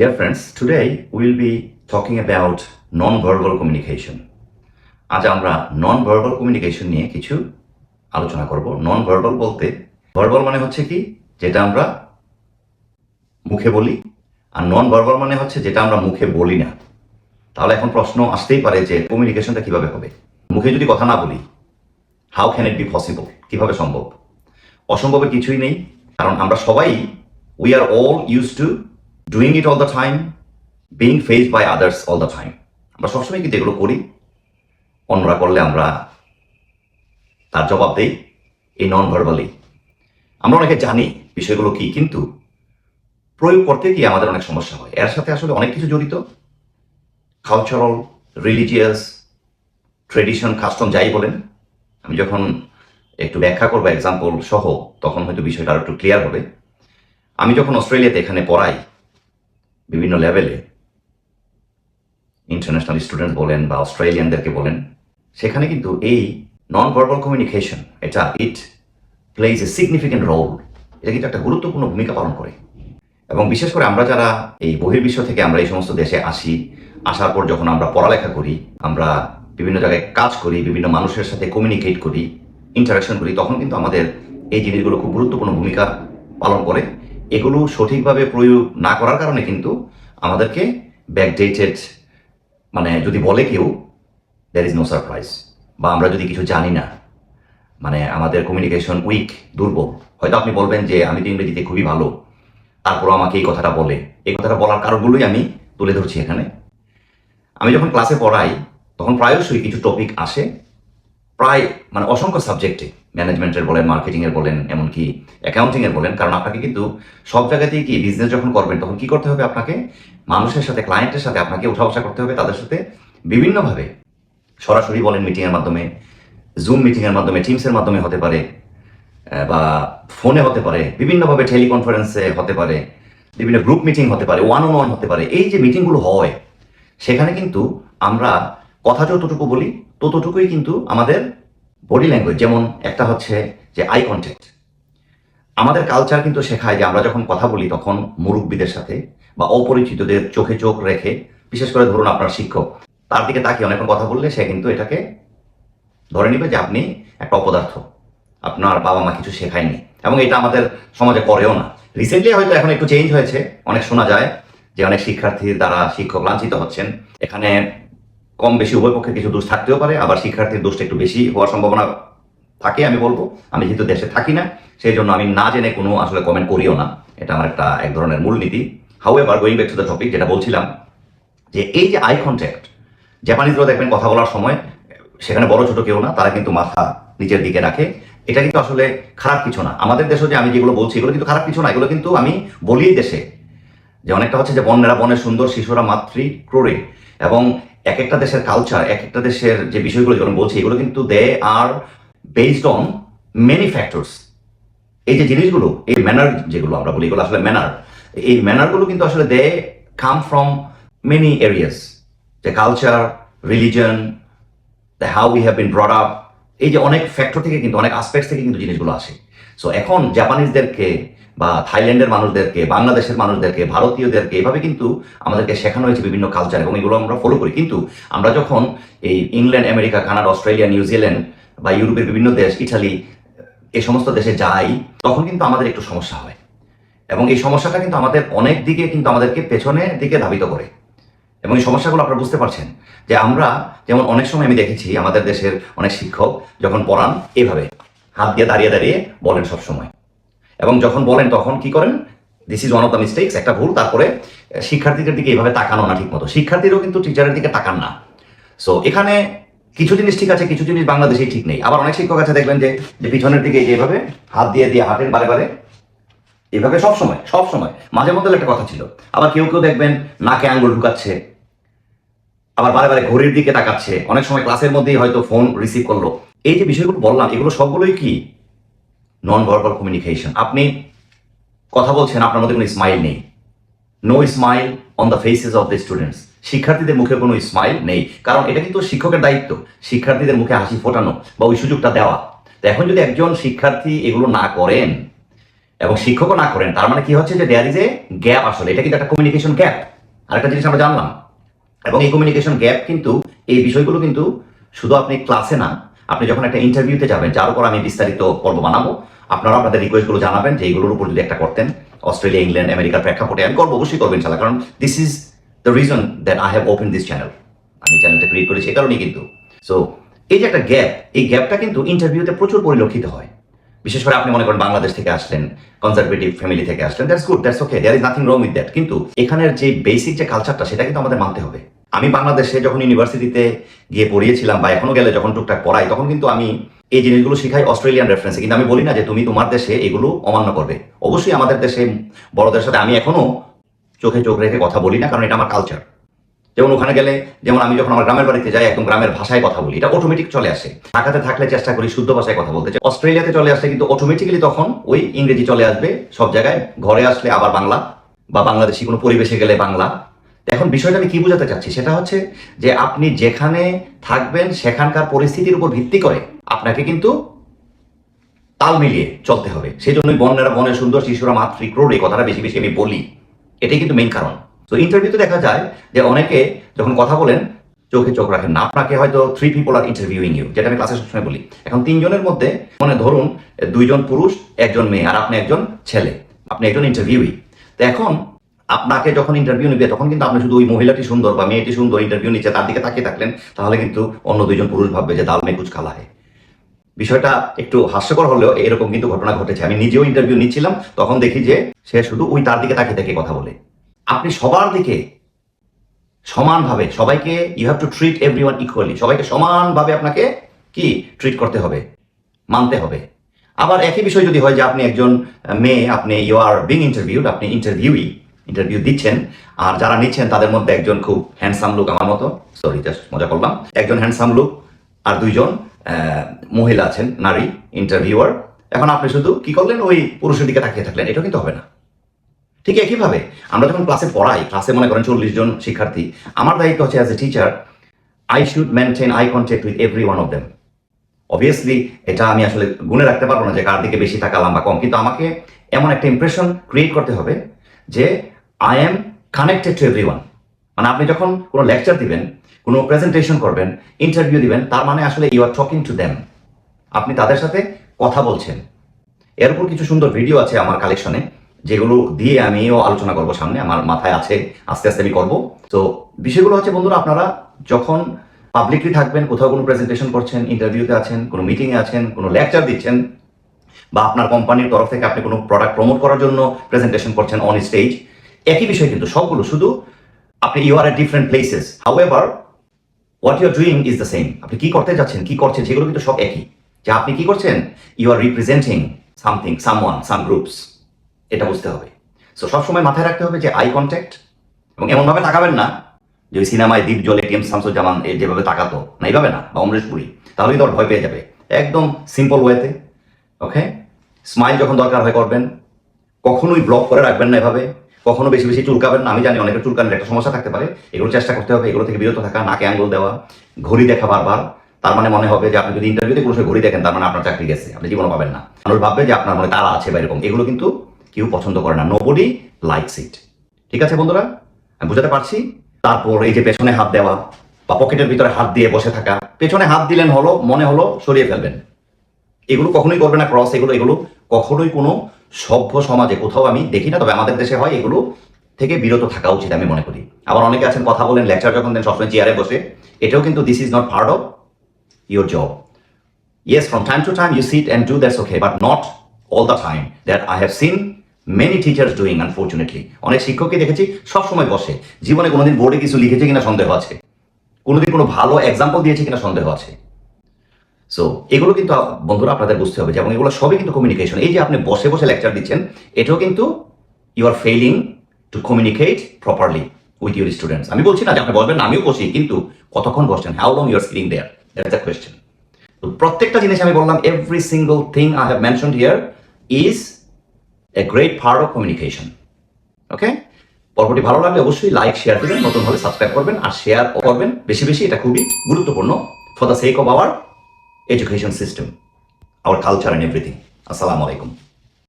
Dear friends, today we'll be talking about non-verbal communication. আজ আমরা নন verbal communication নিয়ে কিছু আলোচনা করব। নন ভার্বাল বলতে ভার্বাল মানে হচ্ছে কি? যেটা আমরা মুখে বলি আর নন ভার্বাল মানে হচ্ছে যেটা আমরা মুখে বলি না। তাহলে এখন প্রশ্ন আসতেই পারে যে কমিউনিকেশনটা কীভাবে হবে? মুখে যদি কথা না বলি how can it be possible কীভাবে সম্ভব? অসম্ভবের কিছুই নেই কারণ আমরা সবাই we are all use to doing it all the time being face by others all the time আমরা সবসময় কিন্তু এগুলো করি। অন্যরা করলে আমরা তার জবাব দেই, এই নন ভার্বালি আমরা অনেকে জানি বিষয়গুলো কি, কিন্তু প্রয়োগ করতে গিয়ে আমাদের অনেক সমস্যা হয়। এর সাথে আসলে অনেক কিছু জড়িত। কালচারাল রিলিজিয়াস ট্রেডিশন কাস্টম যাই বলেন, আমি যখন একটু ব্যাখ্যা করব এক্সাম্পল সহ, তখন হয়তো বিষয়টা আরও একটু ক্লিয়ার হবে। আমি যখন অস্ট্রেলিয়াতে এখানে পড়াই বিভিন্ন লেভেলে ইন্টারন্যাশনাল স্টুডেন্ট বলেন বা অস্ট্রেলিয়ানদেরকে বলেন, সেখানে কিন্তু এই নন ভার্বাল কমিউনিকেশন এটা it plays a significant role এটা কিন্তু একটা গুরুত্বপূর্ণ ভূমিকা পালন করে। এবং বিশেষ করে আমরা যারা এই বহির্বিশ্ব থেকে আমরা এই সমস্ত দেশে আসি, আসার পর যখন আমরা পড়ালেখা করি, আমরা বিভিন্ন জায়গায় কাজ করি, বিভিন্ন মানুষের সাথে কমিউনিকেট করি ইন্টারাকশন করি, তখন কিন্তু আমাদের এই জিনিসগুলো খুব গুরুত্বপূর্ণ ভূমিকা পালন করে। এগুলো সঠিকভাবে প্রয়োগ না করার কারণে কিন্তু আমাদেরকে ব্যাকডেটেড মানে যদি বলে কেউ দ্যার ইজ নো সারপ্রাইজ বা আমরা যদি কিছু জানি না মানে আমাদের কমিউনিকেশন উইক দুর্বল। হয়তো আপনি বলবেন যে, আমি তো ইংরেজিতে খুবই ভালো তারপরও আমাকে এই কথাটা বলে। এই কথাটা বলার কারণগুলোই আমি তুলে ধরছি এখানে। আমি যখন ক্লাসে পড়াই, তখন প্রায়শই কিছু টপিক আসে প্রায় মানে অসংখ্য সাবজেক্টে ম্যানেজমেন্টের বলেন মার্কেটিংয়ের বলেন, এমনকি অ্যাকাউন্টিংয়ের বলেন, কারণ আপনাকে কিন্তু সব জায়গাতেই কি বিজনেস যখন করবেন, তখন কি করতে হবে আপনাকে? মানুষের সাথে ক্লায়েন্টের সাথে আপনাকে উঠা বসা করতে হবে, তাদের সাথে বিভিন্নভাবে। সরাসরি বলেন মিটিংয়ের মাধ্যমে জুম মিটিংয়ের মাধ্যমে টিমসের মাধ্যমে হতে পারে বা ফোনে হতে পারে, বিভিন্নভাবে টেলিকনফারেন্সে হতে পারে, বিভিন্ন গ্রুপ মিটিং হতে পারে ওয়ান অন ওয়ান হতে পারে, এই যে মিটিংগুলো হয়, সেখানে কিন্তু আমরা কথা যতটুকু বলি, ততটুকুই কিন্তু আমাদের বডি ল্যাঙ্গুয়েজ যেমন একটা হচ্ছে যে আই কন্ট্যাক্ট আমাদের কালচার কিন্তু শেখায় যে আমরা যখন কথা বলি তখন মুরব্বীদের সাথে বা অপরিচিতদের চোখে চোখ রেখে, বিশেষ করে ধরুন আপনার শিক্ষক, তার দিকে তাকিয়ে অনেকক্ষণ কথা বললে সে কিন্তু এটাকে ধরে নিবে যে আপনি একটা অপদার্থ। আপনার বাবা মা কিছু শেখায়নি। এবং এটা আমাদের সমাজে করেও না। রিসেন্টলি হয়তো এখন একটু চেঞ্জ হয়েছে। অনেক শোনা যায় যে অনেক শিক্ষার্থীর দ্বারা শিক্ষক লাঞ্ছিত হচ্ছেন। এখানে কম বেশি উভয় পক্ষে কিছু দোষ থাকতেও পারে, আবার শিক্ষার্থীর দোষটা একটু বেশি হওয়ার সম্ভাবনা থাকে, আমি বলব। আমি যেহেতু দেশে থাকি না, সেই জন্য আমি না জেনে কোনো আসলে কমেন্ট করিও না। এটা আমার একটা এক ধরনের মূলনীতি। However going back to the topic যেটা বলছিলাম, যে এই যে আই কন্ট্যাক্ট জাপানিজরা দেখবেন কথা বলার সময়, সেখানে বড় ছোট কেউ না, তারা কিন্তু মাথা নিচের দিকে রাখে। এটা কিন্তু আসলে খারাপ কিছু না। আমাদের দেশে যে আমি যেগুলো বলছি, এগুলো কিন্তু খারাপ কিছু না। এগুলো কিন্তু আমি বলি দেশে। যে অনেকটা হচ্ছে যে বন্যেরা বনের সুন্দর, শিশুরা মাতৃ ক্রোড়ে এবং এক একটা দেশের কালচার এক একটা দেশের যে বিষয়গুলো যেগুলো বলছি, এগুলো কিন্তু they are based on many factors এই যে জিনিসগুলো, এই ম্যানার যেগুলো আমরা বলি, এগুলো আসলে ম্যানার এই ম্যানারগুলো কিন্তু আসলে they come from many areas যে culture religion the how we have been brought up এই যে অনেক ফ্যাক্টর থেকে কিন্তু, অনেক আসপেক্ট থেকে কিন্তু জিনিসগুলো আসে। সো এখন জাপানিজদেরকে বা থাইল্যান্ডের মানুষদেরকে, বাংলাদেশের মানুষদেরকে, ভারতীয়দেরকে, এভাবে কিন্তু আমাদেরকে শেখানো হয়েছে বিভিন্ন কালচার এবং এগুলো আমরা ফলো করি। কিন্তু আমরা যখন এই England, America, Canada, Australia New Zealand বা ইউরোপের বিভিন্ন দেশ, ইটালি এই সমস্ত দেশে যাই, তখন কিন্তু আমাদের একটু সমস্যা হয়। এবং এই সমস্যাটা কিন্তু আমাদের অনেক দিকে কিন্তু আমাদেরকে পেছনের দিকে ধাবিত করে। এবং এই সমস্যাগুলো আপনারা বুঝতে পারছেন যে আমরা যেমন অনেক সময় আমি দেখেছি আমাদের দেশের অনেক শিক্ষক যখন পড়ান, এভাবে হাত দিয়ে দাঁড়িয়ে দাঁড়িয়ে বলেন সব সময় এবং যখন বলেন তখন কি করেন? This is one of the mistakes একটা ভুল, তারপরে শিক্ষার্থীদের দিকে এইভাবে তাকানো না ঠিক মতো শিক্ষার্থীরাও কিন্তু টিচারের দিকে তাকান না। সো এখানে কিছু জিনিস ঠিক আছে, কিছু জিনিস বাংলাদেশে ঠিক নেই। আবার অনেক শিক্ষক আছে, দেখবেন যে পিছনের দিকে এই এইভাবে হাত দিয়ে দিয়ে হাতের বারে বারে এভাবে সব সময় সব সময়। মাঝে মধ্যে একটা কথা ছিল। আবার কেউ কেউ দেখবেন নাকে আঙ্গুল ঢুকাচ্ছে, আবার বারে বারে ঘড়ির দিকে তাকাচ্ছে। অনেক সময় ক্লাসের মধ্যেই হয়তো ফোন রিসিভ করল। এই যে বিষয়গুলো বললাম, এগুলো সবগুলোই কি? নন ভার্বাল কমিউনিকেশন আপনি কথা বলছেন, আপনার মধ্যে কোনো স্মাইল নেই। No smile on the faces of the students শিক্ষার্থীদের মুখে কোনো স্মাইল নেই। কারণ এটা কিন্তু শিক্ষকের দায়িত্ব। শিক্ষার্থীদের মুখে হাসি ফোটানো বা ওই সুযোগটা দেওয়া। তো এখন যদি একজন শিক্ষার্থী এগুলো না করেন এবং শিক্ষকও না করেন, তার মানে কি হচ্ছে যে দেয়ার ইজ এ গ্যাপ আসলে। এটা কিন্তু একটা কমিউনিকেশন গ্যাপ আরেকটা জিনিস আমরা জানলাম। এবং এই কমিউনিকেশন গ্যাপ কিন্তু, এই বিষয়গুলো কিন্তু শুধু আপনি ক্লাসে না আপনি যখন একটা ইন্টারভিউতে যাবেন, যার উপর আমি বিস্তারিত পর্ব বানাবো আপনারা আপনাদের রিকোয়েস্টগুলো জানাবেন যে এইগুলোর উপর যদি একটা করতেন অস্ট্রেলিয়া ইংল্যান্ড আমেরিকার প্রেক্ষাপটে আমি করব, অবশ্যই করবেন ইনশাল্লাহ কারণ this is the reason that I have open this channel আমি চ্যানেলটা ক্রিয়েট করেছি এই কারণেই কিন্তু। সো এই যে একটা গ্যাপ এই গ্যাপটা কিন্তু ইন্টারভিউতে প্রচুর পরিলক্ষিত হয়। বিশেষ করে আপনি মনে করেন বাংলাদেশ থেকে আসলেন কনজারভেটিভ ফ্যামিলি থেকে আসলেন that's good that's okay there is nothing wrong with that কিন্তু এখানের যে বেসিক যে কালচারটা সেটা কিন্তু আমাদের মানতে হবে। আমি বাংলাদেশে যখন ইউনিভার্সিটিতে গিয়ে পড়িয়েছিলাম বা এখনও গেলে যখন টুকটাক পড়াই, তখন কিন্তু আমি এই জিনিসগুলো শিখাই অস্ট্রেলিয়ান রেফারেন্সে কিন্তু আমি বলি না যে তুমি তোমার দেশে এগুলো অমান্য করবে। অবশ্যই আমাদের দেশে বড়দের সাথে আমি এখনও চোখে চোখ রেখে কথা বলি না, কারণ এটা আমার কালচার যেমন ওখানে গেলে, যেমন আমি যখন আমার গ্রামের বাড়িতে যাই, একদম গ্রামের ভাষায় কথা বলি, এটা অটোমেটিক চলে আসে। ঢাকাতে থাকলে চেষ্টা করি শুদ্ধ ভাষায় কথা বলতে। চাই অস্ট্রেলিয়াতে চলে আসলে কিন্তু অটোমেটিক্যালি তখন ওই ইংরেজি চলে আসবে সব জায়গায়। ঘরে আসলে আবার বাংলা বা বাংলাদেশি কোনো পরিবেশে গেলে বাংলা। এখন বিষয়টা আমি কি বোঝাতে চাচ্ছি? সেটা হচ্ছে যে আপনি যেখানে থাকবেন, সেখানকার পরিস্থিতির উপর ভিত্তি করে আপনাকে কিন্তু তাল মিলিয়ে চলতে হবে। সেই জন্যই বন্যেরা বনে সুন্দর শিশুরা মাতৃ ক্রোড়, এই কথাটা বেশি বেশি আমি বলি। এটাই কিন্তু মেইন কারণ। তো ইন্টারভিউতে দেখা যায় যে অনেকে যখন কথা বলেন, চোখে চোখ রাখেন না। আপনাকে হয়তো three people are interviewing you যেটা আমি ক্লাসে সবসময় বলি। এখন তিনজনের মধ্যে মানে ধরুন দুইজন পুরুষ, একজন মেয়ে, আর আপনি একজন ছেলে। আপনি একজন ইন্টারভিউই তো এখন আপনাকে যখন ইন্টারভিউ নিবে, তখন কিন্তু আপনি শুধু ওই মহিলাটি সুন্দর বা মেয়েটি সুন্দর ইন্টারভিউ নিচ্ছে, তার দিকে তাকিয়ে থাকলেন, তাহলে কিন্তু অন্য দুইজন পুরুষ ভাববে যে দাল কুচ খালা হয় বিষয়টা একটু হাস্যকর হলেও এরকম কিন্তু ঘটনা ঘটেছে। আমি নিজেও ইন্টারভিউ নিচ্ছিলাম, তখন দেখি যে সে শুধু ওই তার দিকে তাকিয়ে তাকিয়ে কথা বলে। আপনি সবার দিকে সমানভাবে, সবাইকে you have to treat everyone equally সবাইকে সমানভাবে আপনাকে কি? ট্রিট করতে হবে, মানতে হবে। আবার একই বিষয় যদি হয় যে আপনি একজন মেয়ে, আপনি ইউ আর বিং ইন্টারভিউড আপনি ইন্টারভিউই ইন্টারভিউ দিচ্ছেন, আর যারা নিচ্ছেন তাদের মধ্যে একজন খুব হ্যান্ডসাম লুক আমার মতো। সরি মজা করলাম। একজন হ্যান্ডসাম লুক আর দুইজন মহিলা আছেন, নারী ইন্টারভিউয়ার এখন আপনি শুধু কি করলেন? ওই পুরুষের দিকে তাকিয়ে থাকলেন। এটা কিন্তু হবে না। ঠিক একইভাবে, আমরা যখন ক্লাসে পড়াই ক্লাসে মনে করেন চল্লিশ জন শিক্ষার্থী, আমার দায়িত্ব হচ্ছে as a teacher I should maintain eye contact with every one of them obviously এটা আমি আসলে গুনে রাখতে পারব না যে কার দিকে বেশি তাকালাম বা কম, কিন্তু আমাকে এমন একটা ইমপ্রেশন ক্রিয়েট করতে হবে যে I am connected to everyone মানে আপনি যখন কোনো লেকচার দিবেন, কোনো প্রেজেন্টেশন করবেন ইন্টারভিউ দিবেন, তার মানে আসলে you are talking to them আপনি তাদের সাথে কথা বলছেন। এর উপর কিছু সুন্দর ভিডিও আছে আমার কালেকশনে যেগুলো দিয়ে আমিও আলোচনা করব সামনে, আমার মাথায় আছে, আস্তে আস্তে আমি করব। তো বিষয়গুলো হচ্ছে, বন্ধুরা, আপনারা যখন পাবলিকলি থাকবেন, কোথাও কোনো প্রেজেন্টেশন করছেন ইন্টারভিউতে আছেন, কোনো মিটিংয়ে আছেন, কোনো লেকচার দিচ্ছেন, বা আপনার কোম্পানির তরফ থেকে আপনি কোনো প্রোডাক্ট প্রমোট করার জন্য প্রেজেন্টেশন করছেন অন স্টেজ একই বিষয় কিন্তু সবগুলো শুধু আপনি you are a different places however what you are doing is the same আপনি কি করতে যাচ্ছেন, কি করছেন, সেগুলো কিন্তু সব একই। যে আপনি কি করছেন you are representing something someone some groups এটা বুঝতে হবে। সো সবসময় মাথায় রাখতে হবে যে আই কন্ট্যাক্ট এবং এমনভাবে তাকাবেন না যে ওই সিনেমায় দ্বীপ জলে টিএম শামসুজ্জামান এ যেভাবে তাকাতো, না, এইভাবে না, বা অমরেশ পুরী, তাহলেই তো ভয় পেয়ে যাবে। একদম সিম্পল ওয়েতে ওকে স্মাইল যখন দরকার হয় করবেন, কখনোই ব্লক করে রাখবেন না এভাবে। কখনো বেশি বেশি চুলকাবেন না। আমি জানি অনেকের চুলকানোর একটা সমস্যা থাকতে পারে। এগুলো চেষ্টা করতে হবে, এগুলো থেকে বিরত থাকা, নাকে আঙ্গুল দেওয়া, ঘড়ি দেখা বারবার। তার মানে মনে হবে যে আপনি যদি ইন্টারভিউতে কোনো ঘড়ি দেখেন, তার মানে আপনার চাকরি গেছে, আপনি জীবনও পাবেন না। মানুষ ভাববে যে আপনার মনে তারা আছে বা এরকম। এগুলো কিন্তু কেউ পছন্দ করে না। নোবডি লাইকস ইট ঠিক আছে বন্ধুরা? আমি বুঝাতে পারছি? তারপর এই যে পেছনে হাত দেওয়া বা পকেটের ভিতরে হাত দিয়ে বসে থাকা, পেছনে হাত দিলেন হলো, মনে হলো সরিয়ে ফেলবেন। এগুলো কখনোই করবে না ক্রস এগুলো এগুলো কখনোই কোনো সভ্য সমাজে, কোথাও আমি দেখি না, তবে আমাদের দেশে হয় এগুলো থেকে বিরত থাকা উচিত আমি মনে করি। আবার অনেকে আছেন, কথা বলেন লেকচার যখন দেন, সবসময় চেয়ারে বসে। এটাও কিন্তু this is not part of your job yes from time to time you sit and do, that's okay, but not all the time that i have seen many teachers doing, unfortunately. অনেক শিক্ষককে দেখেছি, সবসময় বসে। জীবনে কোনোদিন বোর্ডে কিছু লিখেছে কিনা সন্দেহ আছে। কোনোদিন কোনো ভালো এক্সাম্পল দিয়েছে কিনা সন্দেহ আছে। সো এগুলো কিন্তু বন্ধুরা আপনাদের বুঝতে হবে যে এবং এগুলো সবই কিন্তু কমিউনিকেশন এই যে আপনি বসে বসে লেকচার দিচ্ছেন, এটাও কিন্তু you are failing to communicate properly with your students আমি বলছি না যে আপনি বলবেন আমিও বসি, কিন্তু কতক্ষণ বসছেন? How long you are sitting there that's the question তো প্রত্যেকটা জিনিস আমি বললাম every single thing I have mention here is a great part of communication okay পর্বটি ভালো লাগলে অবশ্যই লাইক শেয়ার দেবেন নতুনভাবে সাবস্ক্রাইব করবেন, আর শেয়ার করবেন। বেশি বেশি এটা খুবই গুরুত্বপূর্ণ। For the sake of our education system our culture and everything আসসালামু আলাইকুম